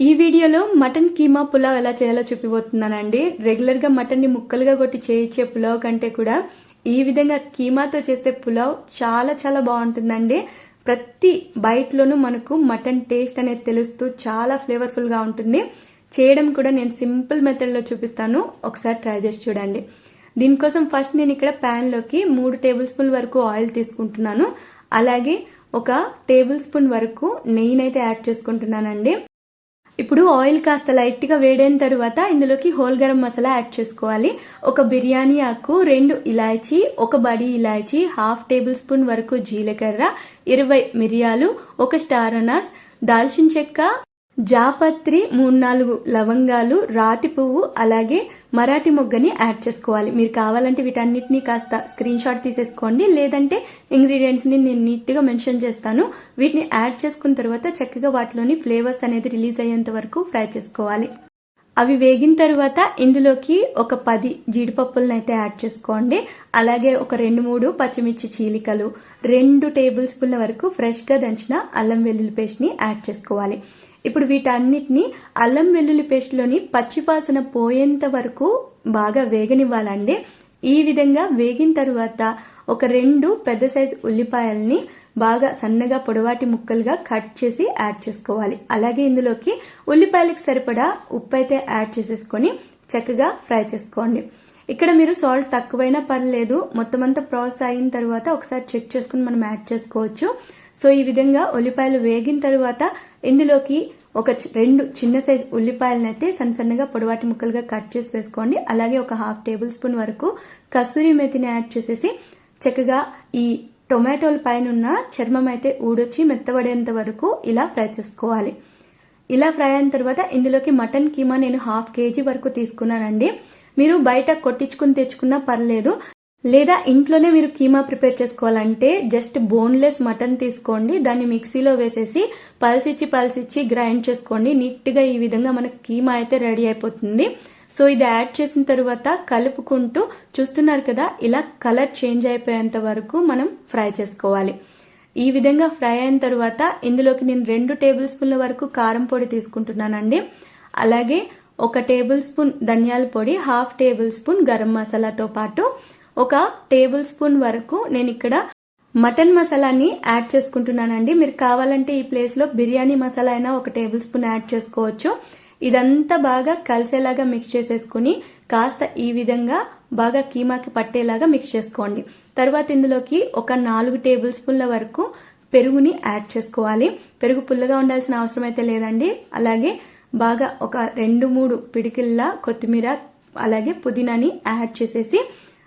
ఈ వీడియోలో మటన్ కీమా పులావ్ ఎలా చేయాలో చూపిపోతున్నానండి రెగ్యులర్గా మటన్ని ముక్కలుగా కొట్టి చేయించే పులావ్ కంటే కూడా ఈ విధంగా కీమాతో చేసే పులావ్ చాలా చాలా బాగుంటుందండి. ప్రతి బైట్లోనూ మనకు మటన్ టేస్ట్ అనేది తెలుస్తూ చాలా ఫ్లేవర్ఫుల్గా ఉంటుంది. చేయడం కూడా నేను సింపుల్ మెథడ్లో చూపిస్తాను. ఒకసారి ట్రై చేసి చూడండి. దీనికోసం ఫస్ట్ నేను ఇక్కడ ప్యాన్లోకి మూడు టేబుల్ స్పూన్ వరకు ఆయిల్ తీసుకుంటున్నాను. అలాగే ఒక టేబుల్ స్పూన్ వరకు నెయ్యినైతే యాడ్ చేసుకుంటున్నానండి. ఇప్పుడు ఆయిల్ కాస్త లైట్గా వేడైన తర్వాత ఇందులోకి హోల్ గరం మసాలా యాడ్ చేసుకోవాలి. ఒక బిర్యానీ ఆకు రెండు ఇలాచీ ఒక బడి ఇలాచీ హాఫ్ టేబుల్ స్పూన్ వరకు జీలకర్ర ఇరవై మిరియాలు ఒక స్టార్ అనాస్ దాల్చిన చెక్క జాపత్రి మూడు నాలుగు లవంగాలు రాతి పువ్వు అలాగే మరాఠీ మొగ్గని యాడ్ చేసుకోవాలి. మీరు కావాలంటే వీటన్నిటిని కాస్త స్క్రీన్ షాట్ తీసేసుకోండి. లేదంటే ఇంగ్రీడియంట్స్ని నేను నీట్గా మెన్షన్ చేస్తాను. వీటిని యాడ్ చేసుకున్న తర్వాత చక్కగా వాటిలోని ఫ్లేవర్స్ అనేది రిలీజ్ అయ్యేంత వరకు ఫ్రై చేసుకోవాలి. అవి వేగిన తర్వాత ఇందులోకి ఒక పది జీడిపప్పులను అయితే యాడ్ చేసుకోండి. అలాగే ఒక రెండు మూడు పచ్చిమిర్చి చీలికలు రెండు టేబుల్ స్పూన్ల వరకు ఫ్రెష్గా దంచిన అల్లం వెల్లుల్లి పేస్ట్ని యాడ్ చేసుకోవాలి. ఇప్పుడు వీటన్నిటిని అల్లం వెల్లుల్లి పేస్ట్లోని పచ్చిపాసన పోయేంత వరకు బాగా వేగనివ్వాలండి. ఈ విధంగా వేగిన తర్వాత ఒక రెండు పెద్ద సైజు ఉల్లిపాయల్ని బాగా సన్నగా పొడవాటి ముక్కలుగా కట్ చేసి యాడ్ చేసుకోవాలి. అలాగే ఇందులోకి ఉల్లిపాయలకు సరిపడా ఉప్పు అయితే యాడ్ చేసేసుకొని చక్కగా ఫ్రై చేసుకోండి. ఇక్కడ మీరు సాల్ట్ తక్కువైనా పర్లేదు మొత్తం అంతా ప్రాసెస్ అయిన తర్వాత ఒకసారి చెక్ చేసుకుని మనం యాడ్ చేసుకోవచ్చు. సో ఈ విధంగా ఉల్లిపాయలు వేగిన తర్వాత ఇందులోకి ఒక రెండు చిన్న సైజ్ ఉల్లిపాయలను అయితే సన్న సన్నగా పొడవాటి ముక్కలుగా కట్ చేసి వేసుకోండి. అలాగే ఒక హాఫ్ టేబుల్ స్పూన్ వరకు కసూరి మెతిని యాడ్ చేసేసి చక్కగా ఈ టొమాటోల పైన ఉన్న చర్మం అయితే ఊడొచ్చి మెత్తబడేంత వరకు ఇలా ఫ్రై చేసుకోవాలి. ఇలా ఫ్రై అయిన తర్వాత ఇందులోకి మటన్ కీమా నేను హాఫ్ కేజీ వరకు తీసుకున్నానండి. మీరు బయట కొట్టించుకుని తెచ్చుకున్నా పర్లేదు. లేదా ఇంట్లోనే మీరు కీమా ప్రిపేర్ చేసుకోవాలంటే జస్ట్ బోన్లెస్ మటన్ తీసుకోండి. దాన్ని మిక్సీలో వేసేసి పల్సిచ్చి పల్సిచ్చి గ్రైండ్ చేసుకోండి. నీట్గా ఈ విధంగా మనకు కీమా అయితే రెడీ అయిపోతుంది. సో ఇది యాడ్ చేసిన తర్వాత కలుపుకుంటూ చూస్తున్నారు కదా ఇలా కలర్ చేంజ్ అయిపోయేంత వరకు మనం ఫ్రై చేసుకోవాలి. ఈ విధంగా ఫ్రై అయిన తర్వాత ఇందులోకి నేను రెండు టేబుల్ స్పూన్ల వరకు కారం పొడి తీసుకుంటున్నానండి. అలాగే ఒక టేబుల్ స్పూన్ ధనియాల పొడి హాఫ్ టేబుల్ స్పూన్ గరం మసాలాతో పాటు ఒక టేబుల్ స్పూన్ వరకు నేను ఇక్కడ మటన్ మసాలాని యాడ్ చేసుకుంటున్నానండి. మీరు కావాలంటే ఈ ప్లేస్లో బిర్యానీ మసాలా అయినా ఒక టేబుల్ స్పూన్ యాడ్ చేసుకోవచ్చు. ఇదంతా బాగా కలిసేలాగా మిక్స్ చేసేసుకుని కాస్త ఈ విధంగా బాగా కీమాకి పట్టేలాగా మిక్స్ చేసుకోండి. తర్వాత ఇందులోకి ఒక నాలుగు టేబుల్ స్పూన్ల వరకు పెరుగుని యాడ్ చేసుకోవాలి. పెరుగు పుల్లగా ఉండాల్సిన అవసరం అయితే లేదండి. అలాగే బాగా ఒక రెండు మూడు పిడికిల్లా కొత్తిమీర అలాగే పుదీనాని యాడ్ చేసేసి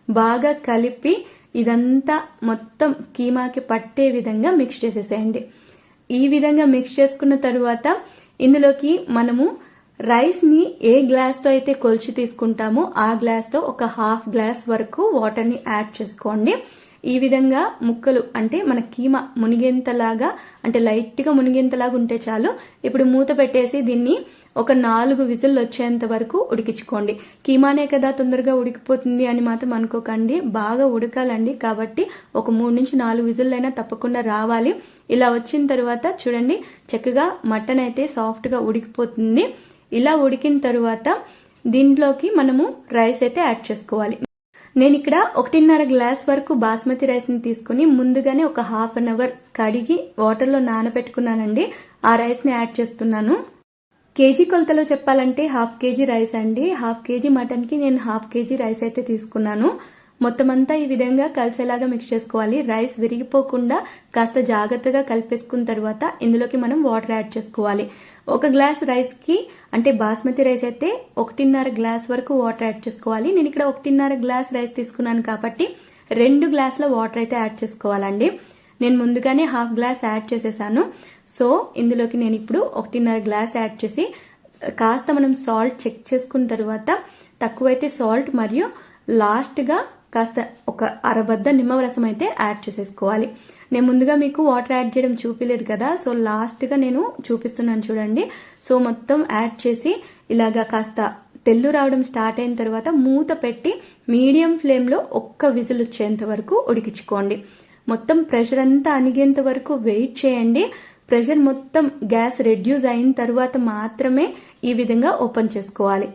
బాగా కలిపి ఇదంతా మొత్తం కీమాకి పట్టే విధంగా మిక్స్ చేసేసేయండి. ఈ విధంగా మిక్స్ చేసుకున్న తరువాత ఇందులోకి మనము రైస్ని ఏ గ్లాస్తో అయితే కొలిచి తీసుకుంటామో ఆ గ్లాస్తో ఒక హాఫ్ గ్లాస్ వరకు వాటర్ని యాడ్ చేసుకోండి. ఈ విధంగా ముక్కలు అంటే మన కీమ మునిగేంతలాగా అంటే లైట్గా మునిగేంతలాగా ఉంటే చాలు. ఇప్పుడు మూత పెట్టేసి దీన్ని ఒక నాలుగు విజిల్ వచ్చేంత వరకు ఉడికించుకోండి. కీమానే కదా తొందరగా ఉడికిపోతుంది అని మాత్రం అనుకోకండి. బాగా ఉడకాలండి కాబట్టి ఒక మూడు నుంచి నాలుగు విజిల్ అయినా తప్పకుండా రావాలి. ఇలా వచ్చిన తర్వాత చూడండి చక్కగా మటన్ అయితే సాఫ్ట్గా ఉడికిపోతుంది. ఇలా ఉడికిన తర్వాత దీంట్లోకి మనము రైస్ అయితే యాడ్ చేసుకోవాలి. నేను ఇక్కడ ఒకటిన్నర గ్లాస్ వరకు బాస్మతి రైస్ని తీసుకుని ముందుగానే ఒక హాఫ్ అన్ అవర్ కడిగి వాటర్లో నానబెట్టుకున్నానండి. ఆ రైస్ని యాడ్ చేస్తున్నాను. కేజీ కొలతలో చెప్పాలంటే హాఫ్ కేజీ రైస్ అండి. హాఫ్ కేజీ మటన్కి నేను హాఫ్ కేజీ రైస్ అయితే తీసుకున్నాను. మొత్తం అంతా ఈ విధంగా కలిసేలాగా మిక్స్ చేసుకోవాలి. రైస్ విరిగిపోకుండా కాస్త జాగ్రత్తగా కలిపేసుకున్న తర్వాత ఇందులోకి మనం వాటర్ యాడ్ చేసుకోవాలి. ఒక గ్లాస్ రైస్కి అంటే బాస్మతి రైస్ అయితే ఒకటిన్నర గ్లాస్ వరకు వాటర్ యాడ్ చేసుకోవాలి. నేను ఇక్కడ ఒకటిన్నర గ్లాస్ రైస్ తీసుకున్నాను కాబట్టి రెండు గ్లాసుల వాటర్ అయితే యాడ్ చేసుకోవాలండి. నేను ముందుగానే హాఫ్ గ్లాస్ యాడ్ చేసేసాను. సో ఇందులోకి నేను ఇప్పుడు ఒకటిన్నర గ్లాస్ యాడ్ చేసి కాస్త మనం సాల్ట్ చెక్ చేసుకున్న తర్వాత తక్కువైతే సాల్ట్ మరియు లాస్ట్గా కాస్త ఒక అరబద్ద నిమ్మరసం అయితే యాడ్ చేసేసుకోవాలి. నేను ముందుగా మీకు వాటర్ యాడ్ చేయడం చూపించలేదు కదా సో లాస్ట్గా నేను చూపిస్తున్నాను చూడండి. సో మొత్తం యాడ్ చేసి ఇలాగా కాస్త తెల్లు రావడం స్టార్ట్ అయిన తర్వాత మూత పెట్టి మీడియం ఫ్లేమ్లో ఒక్క విజిల్ వచ్చేంత వరకు ఉడికించుకోండి. మొత్తం ప్రెషర్ అంతా అణిగేంత వరకు వెయిట్ చేయండి. ప్రెషర్ మొత్తం గ్యాస్ రెడ్యూస్ అయిన తర్వాత మాత్రమే ఈ విధంగా ఓపెన్ చేసుకోవాలి.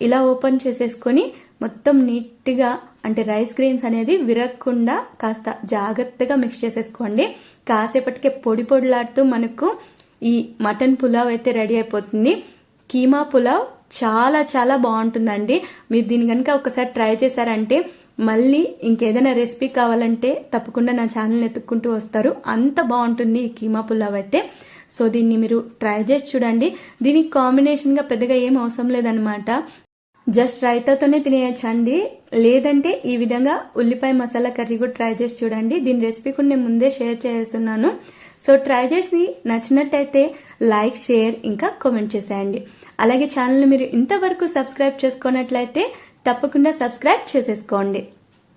ఇలా ఓపెన్ చేసేసుకొని మొత్తం నీట్గా అంటే రైస్ గ్రెయిన్స్ అనేది విరగకుండా కాస్త జాగ్రత్తగా మిక్స్ చేసేసుకోండి. కాసేపటికే పొడి పొడిలాడుతూ మనకు ఈ మటన్ పులావ్ అయితే రెడీ అయిపోతుంది. కీమా పులావ్ చాలా చాలా బాగుంటుందండి. మీరు దీని కనుక ఒకసారి ట్రై చేశారంటే మళ్ళీ ఇంకేదైనా రెసిపీ కావాలంటే తప్పకుండా నా ఛానల్ని ఎత్తుక్కుంటూ వస్తారు. అంత బాగుంటుంది ఈ కీమా పులావ్ అయితే. సో దీన్ని మీరు ట్రై చేసి చూడండి. దీనికి కాంబినేషన్గా పెద్దగా ఏం అవసరం లేదనమాట జస్ట్ రైతాతోనే తినేయచ్చండి. లేదంటే ఈ విధంగా ఉల్లిపాయ మసాలా కర్రీ కూడా ట్రై చేసి చూడండి. దీని రెసిపీ కూడా నేను ముందే షేర్ చేస్తున్నాను. సో ట్రై చేసి నచ్చినట్టయితే లైక్ షేర్ ఇంకా కామెంట్ చేసేయండి. అలాగే ఛానల్ని మీరు ఇంతవరకు సబ్స్క్రైబ్ చేసుకున్నట్లయితే తప్పకుండా సబ్స్క్రైబ్ చేసేసుకోండి.